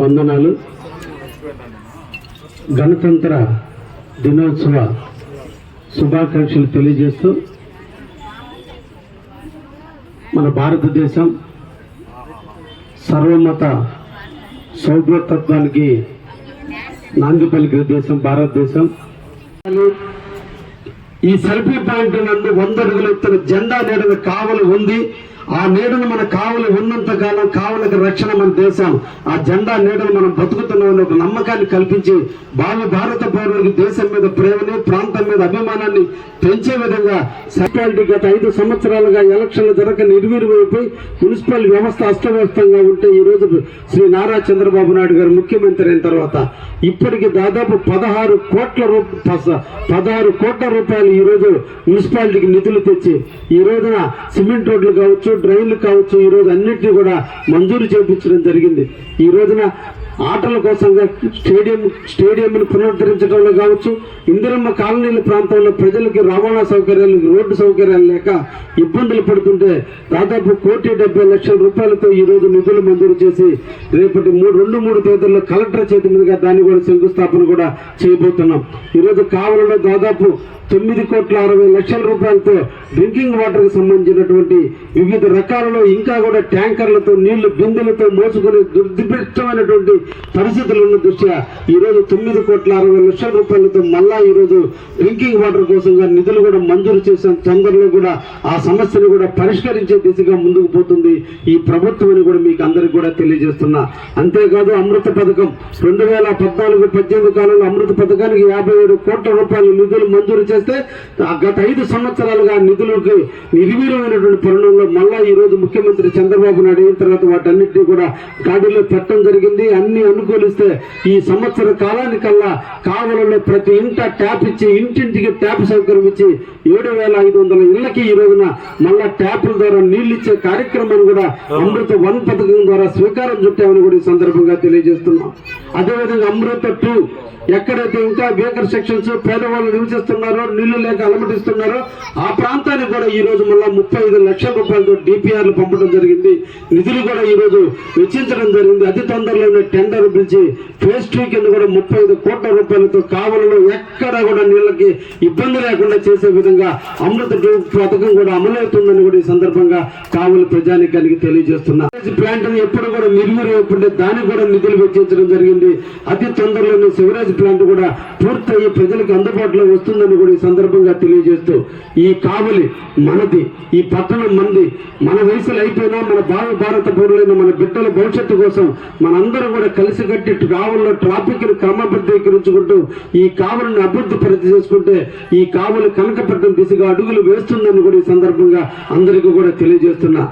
వందనాలు. గణతంత్ర దినోత్సవ శుభాకాంక్షలు తెలియజేస్తూ మన భారతదేశం సర్వమత సౌభ్రతత్వానికి నాంది పలికిన దేశం భారతదేశం. ఈ సెల్ఫీ పాయింట్ నందు వంద అడుగులు ఎత్తున జెండా నీడను కావలు ఉంది. ఆ నీడను మన కావలి ఉన్నంత కాలం కావలికి రక్షణ మన దేశం. ఆ జెండా నీడను మనం బతుకుతున్నామని ఒక నమ్మకాన్ని కల్పించి భావి భారత పౌరులకు దేశం మీద ప్రేమని ప్రాంతం మీద అభిమానాన్ని పెంచే విధంగా మున్సిపాలిటీ గత ఐదు సంవత్సరాలుగా ఎలక్షన్లు జరగక నిర్వీర్యమైపోయి మున్సిపల్ వ్యవస్థ అస్తవ్యస్తంగా ఉంటే ఈ రోజు శ్రీ నారా చంద్రబాబు నాయుడు గారు ముఖ్యమంత్రి అయిన తర్వాత ఇప్పటికి దాదాపు పదహారు కోట్ల రూప పదహారు కోట్ల రూపాయలు ఈ రోజు మున్సిపాలిటీకి నిధులు తెచ్చి ఈ రోజున సిమెంట్ రోడ్లు కావచ్చు డ్రైన్లు కావచ్చు ఈ రోజు అన్నింటినీ కూడా మంజూరు చేపించడం జరిగింది. ఈ రోజున ఆటల కోసంగా స్టేడియం స్టేడియంను పునరుద్ధరించడంలో కావచ్చు ఇందిరమ్మ కాలనీల ప్రాంతంలో ప్రజలకి రవాణా సౌకర్యాలు రోడ్డు సౌకర్యాలు లేక ఇబ్బందులు పడుతుంటే దాదాపు కోటి డెబ్బై లక్షల రూపాయలతో ఈ రోజు నిధులు మంజూరు చేసి రేపటి మూడు రెండు మూడు తేదీల్లో కలెక్టర్ చేతి మీదుగా దాన్ని కూడా శంకుస్థాపన కూడా చేయబోతున్నాం. ఈ రోజు కావలలో దాదాపు తొమ్మిది కోట్ల అరవై లక్షల రూపాయలతో డ్రింకింగ్ వాటర్కి సంబంధించినటువంటి వివిధ రకాలలో ఇంకా కూడా ట్యాంకర్లతో నీళ్ళు బిందెలతో మోసుకునే దుర్దిష్టమైనటువంటి పరిస్థితులు ఉన్న దృష్ట్యా ఈ రోజు తొమ్మిది కోట్ల అరవై లక్షల రూపాయలతో మళ్ళా ఈ రోజు డ్రింకింగ్ వాటర్ కోసంగా నిధులు కూడా మంజూరు చేసిన తొందరలో కూడా ఆ సమస్యను కూడా పరిష్కరించే దిశగా ముందుకు పోతుంది ఈ ప్రభుత్వం అని కూడా మీకు అందరికి కూడా తెలియజేస్తున్నా. అంతేకాదు అమృత పథకం రెండు వేల పద్నాలుగు పద్దెనిమిది కాలంలో అమృత పథకానికి యాభై ఏడు కోట్ల రూపాయల నిధులు మంజూరు చేస్తే గత ఐదు సంవత్సరాలుగా నిధులకు నిర్వీర్యమైనటువంటి పరిణామంలో మళ్ళా ఈ రోజు ముఖ్యమంత్రి చంద్రబాబు నాయుడు అయిన తర్వాత వాటన్నిటిని కూడా గాడిలో పెట్టడం జరిగింది. అన్ని అనుకూలిస్తే ఈ సంవత్సర కాలానికల్లా కావలలో ప్రతి ఇంట ట్యాప్ ఇచ్చి ఇంటింటికి ట్యాప్ సౌకర్యం ఇచ్చి ఏడు వేల ఐదు వందల ఇళ్ళకి ఈ రోజున మళ్ళా ట్యాపుల ద్వారా నీళ్ళు ఇచ్చే కార్యక్రమాన్ని కూడా అమృత వన్ పథకం ద్వారా స్వీకారం చుట్టామని కూడా ఈ సందర్భంగా తెలియజేస్తున్నాం. అదేవిధంగా అమృత టూ ఎక్కడైతే ఇంకా బేకర్ సెక్షన్స్ పేదవాళ్ళు నివసిస్తున్నారో నీళ్ళు లేక అలమటిస్తున్నారో ఆ ప్రాంతానికి కూడా ఈ రోజు మళ్ళీ ముప్పై ఐదు లక్షల రూపాయలతో డిపిఆర్లు పంపడం జరిగింది. నిధులు కూడా ఈ రోజు వెచ్చించడం జరిగింది. అతి తొందరలోనే టెండర్ పిలిచి ఫేజ్ టూ కింద కూడా ముప్పై ఐదు కోట్ల రూపాయలతో కావలలో ఎక్కడ కూడా నీళ్ళకి ఇబ్బంది లేకుండా చేసే విధంగా అమృత టూ పథకం కూడా అమలవుతుందని కూడా ఈ సందర్భంగా కావలి ప్రజానికానికి తెలియజేస్తున్నా. ప్లాంట్ ఎప్పుడు కూడా మిరుమిరు దానికి కూడా నిధులు వెచ్చించడం జరిగింది. అతి తొందరలోనే శివరాజ్ ప్లాంట్ కూడా పూర్తయ్యి ప్రజలకు అందుబాటులో వస్తుందని కూడా ఈ సందర్భంగా తెలియజేస్తూ ఈ కావలి మనది ఈ పట్టణం మంది మన వయసులు అయిపోయినా మన భావ భారత పౌరులైన మన బిడ్డల భవిష్యత్తు కోసం మనందరం కూడా కలిసికట్టి కావల్లో ట్రాఫిక్ను క్రమబద్ధీకరించుకుంటూ ఈ కావలిని అభివృద్ధి పరిధి చేసుకుంటే ఈ కావలి కనకపట్నం దిశగా అడుగులు వేస్తుందని కూడా ఈ సందర్భంగా అందరికీ కూడా తెలియజేస్తున్నా.